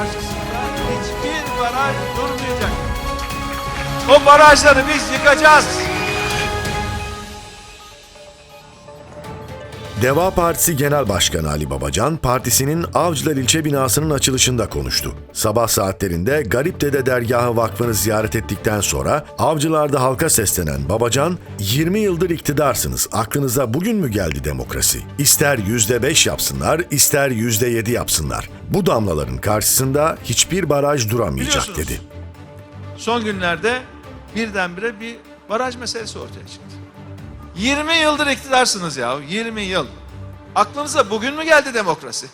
karşısında hiçbir baraj durmayacak. O barajları biz yıkacağız. Deva Partisi Genel Başkanı Ali Babacan, partisinin Avcılar ilçe binasının açılışında konuştu. Sabah saatlerinde Garip Dede Dergahı Vakfı'nı ziyaret ettikten sonra Avcılar'da halka seslenen Babacan, 20 yıldır iktidarsınız, aklınıza bugün mü geldi demokrasi? İster %5 yapsınlar, ister %7 yapsınlar. Bu damlaların karşısında hiçbir baraj duramayacak dedi. Son günlerde birdenbire bir baraj meselesi ortaya çıktı. 20 yıldır iktidarsınız ya, 20 yıl. Aklınıza bugün mü geldi demokrasi?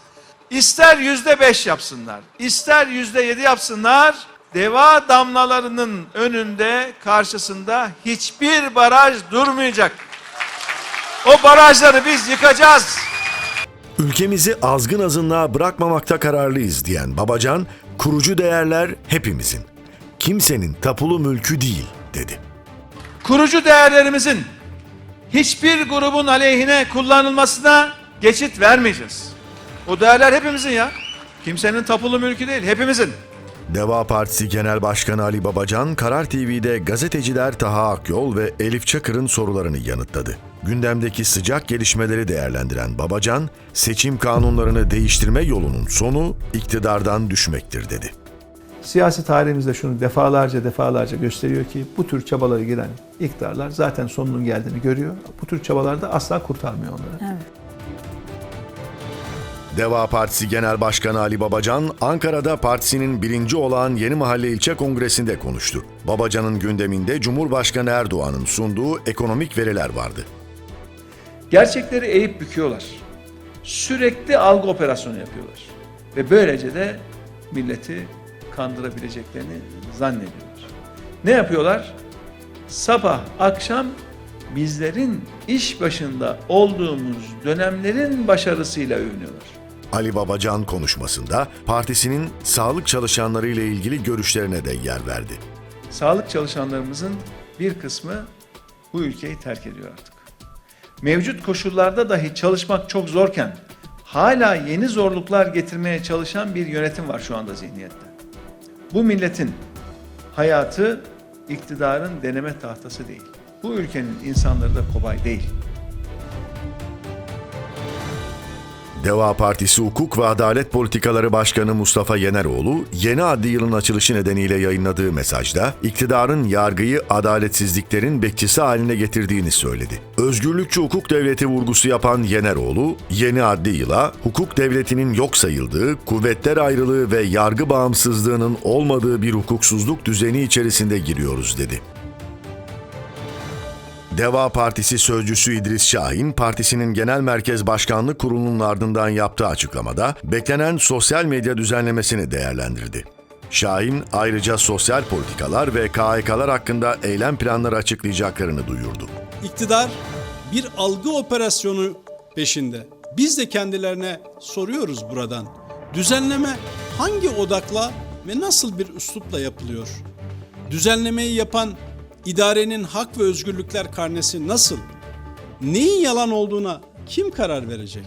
İster yüzde beş yapsınlar, ister yüzde yedi yapsınlar, deva damlalarının önünde, karşısında hiçbir baraj durmayacak. O barajları biz yıkacağız. Ülkemizi azgın azınlığa bırakmamakta kararlıyız diyen Babacan, kurucu değerler hepimizin. Kimsenin tapulu mülkü değil dedi. kurucu değerlerimizin hiçbir grubun aleyhine kullanılmasına geçit vermeyeceğiz. O değerler hepimizin ya. Kimsenin tapulu mülkü değil, hepimizin. Deva Partisi Genel Başkanı Ali Babacan, Karar TV'de gazeteciler Taha Akyol ve Elif Çakır'ın sorularını yanıtladı. Gündemdeki sıcak gelişmeleri değerlendiren Babacan, seçim kanunlarını değiştirme yolunun sonu iktidardan düşmektir dedi. Siyasi tarihimizde şunu defalarca defalarca gösteriyor ki bu tür çabalara giren iktidarlar zaten sonunun geldiğini görüyor. Bu tür çabalar da asla kurtarmıyor onları. Deva Partisi Genel Başkanı Ali Babacan, Ankara'da partisinin birinci olan Yeni Mahalle İlçe Kongresi'nde konuştu. Babacan'ın gündeminde Cumhurbaşkanı Erdoğan'ın sunduğu ekonomik veriler vardı. Gerçekleri eğip büküyorlar. Sürekli algı operasyonu yapıyorlar. Ve böylece de milleti kandırabileceklerini zannediyorlar. Ne yapıyorlar? Sabah akşam bizlerin iş başında olduğumuz dönemlerin başarısıyla övünüyorlar. Ali Babacan konuşmasında partisinin sağlık çalışanları ile ilgili görüşlerine de yer verdi. Sağlık çalışanlarımızın bir kısmı bu ülkeyi terk ediyor artık. Mevcut koşullarda dahi çalışmak çok zorken hala yeni zorluklar getirmeye çalışan bir yönetim var şu anda zihniyette. Bu milletin hayatı iktidarın deneme tahtası değil. Bu ülkenin insanları da kolay değil. Deva Partisi Hukuk ve Adalet Politikaları Başkanı Mustafa Yeneroğlu, yeni adli yılın açılışı nedeniyle yayınladığı mesajda iktidarın yargıyı adaletsizliklerin bekçisi haline getirdiğini söyledi. Özgürlükçü hukuk devleti vurgusu yapan Yeneroğlu, yeni adli yıla hukuk devletinin yok sayıldığı, kuvvetler ayrılığı ve yargı bağımsızlığının olmadığı bir hukuksuzluk düzeni içerisinde giriyoruz dedi. Deva Partisi sözcüsü İdris Şahin, partisinin genel merkez başkanlık kurulunun ardından yaptığı açıklamada beklenen sosyal medya düzenlemesini değerlendirdi. Şahin ayrıca sosyal politikalar ve KHK'lar hakkında eylem planları açıklayacaklarını duyurdu. İktidar bir algı operasyonu peşinde. Biz de kendilerine soruyoruz buradan. Düzenleme hangi odakla ve nasıl bir üslupla yapılıyor? Düzenlemeyi yapan idarenin hak ve özgürlükler karnesi nasıl? Neyin yalan olduğuna kim karar verecek?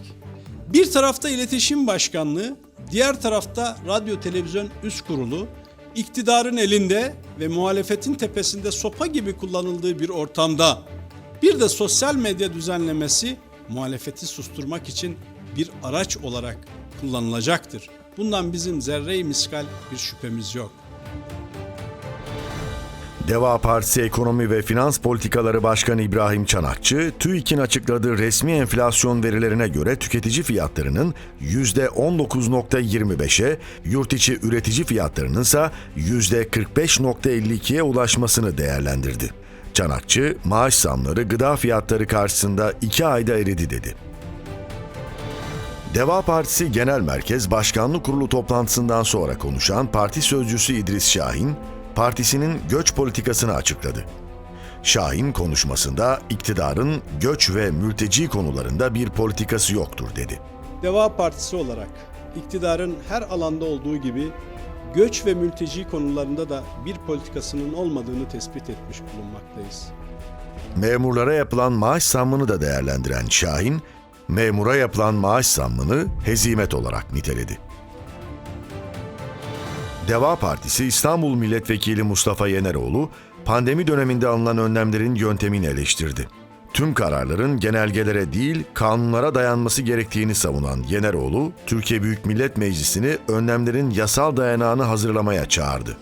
Bir tarafta iletişim başkanlığı, diğer tarafta radyo televizyon üst kurulu, iktidarın elinde ve muhalefetin tepesinde sopa gibi kullanıldığı bir ortamda bir de sosyal medya düzenlemesi muhalefeti susturmak için bir araç olarak kullanılacaktır. Bundan bizim zerre-i miskal bir şüphemiz yok. Deva Partisi Ekonomi ve Finans Politikaları Başkanı İbrahim Çanakçı, TÜİK'in açıkladığı resmi enflasyon verilerine göre tüketici fiyatlarının %19.25'e, yurt içi üretici fiyatlarının ise %45.52'ye ulaşmasını değerlendirdi. Çanakçı, maaş zamları gıda fiyatları karşısında iki ayda eridi dedi. Deva Partisi Genel Merkez Başkanlık Kurulu toplantısından sonra konuşan parti sözcüsü İdris Şahin, partisinin göç politikasını açıkladı. Şahin konuşmasında iktidarın göç ve mülteci konularında bir politikası yoktur dedi. Deva Partisi olarak iktidarın her alanda olduğu gibi göç ve mülteci konularında da bir politikasının olmadığını tespit etmiş bulunmaktayız. Memurlara yapılan maaş zammını da değerlendiren Şahin, memura yapılan maaş zammını hezimet olarak niteledi. Deva Partisi İstanbul Milletvekili Mustafa Yeneroğlu, pandemi döneminde alınan önlemlerin yöntemini eleştirdi. Tüm kararların genelgelere değil, kanunlara dayanması gerektiğini savunan Yeneroğlu, Türkiye Büyük Millet Meclisi'ni önlemlerin yasal dayanağını hazırlamaya çağırdı.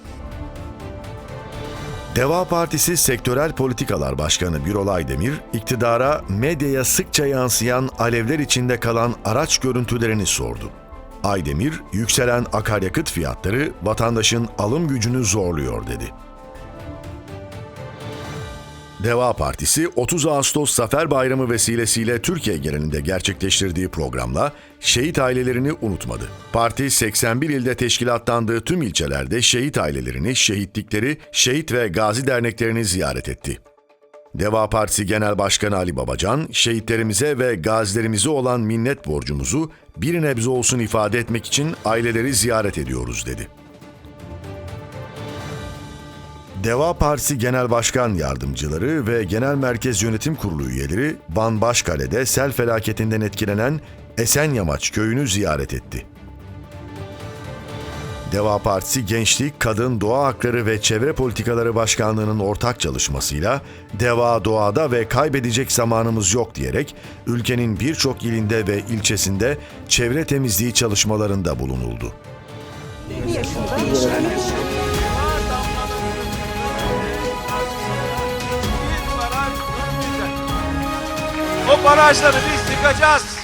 Deva Partisi Sektörel Politikalar Başkanı Birol Aydemir, iktidara medyaya sıkça yansıyan alevler içinde kalan araç görüntülerini sordu. Aydemir, yükselen akaryakıt fiyatları vatandaşın alım gücünü zorluyor dedi. Deva Partisi 30 Ağustos Zafer Bayramı vesilesiyle Türkiye genelinde gerçekleştirdiği programla şehit ailelerini unutmadı. Parti 81 ilde teşkilatlandığı tüm ilçelerde şehit ailelerini, şehitlikleri, şehit ve gazi derneklerini ziyaret etti. Deva Partisi Genel Başkanı Ali Babacan, şehitlerimize ve gazilerimize olan minnet borcumuzu bir nebze olsun ifade etmek için aileleri ziyaret ediyoruz dedi. Deva Partisi Genel Başkan Yardımcıları ve Genel Merkez Yönetim Kurulu üyeleri Van Başkale'de sel felaketinden etkilenen Esenyamaç köyünü ziyaret etti. Deva Partisi Gençlik, Kadın, Doğa Hakları ve Çevre Politikaları Başkanlığı'nın ortak çalışmasıyla Deva Doğada ve Kaybedecek Zamanımız Yok diyerek ülkenin birçok ilinde ve ilçesinde çevre temizliği çalışmalarında bulunuldu. O barajları biz yıkacağız.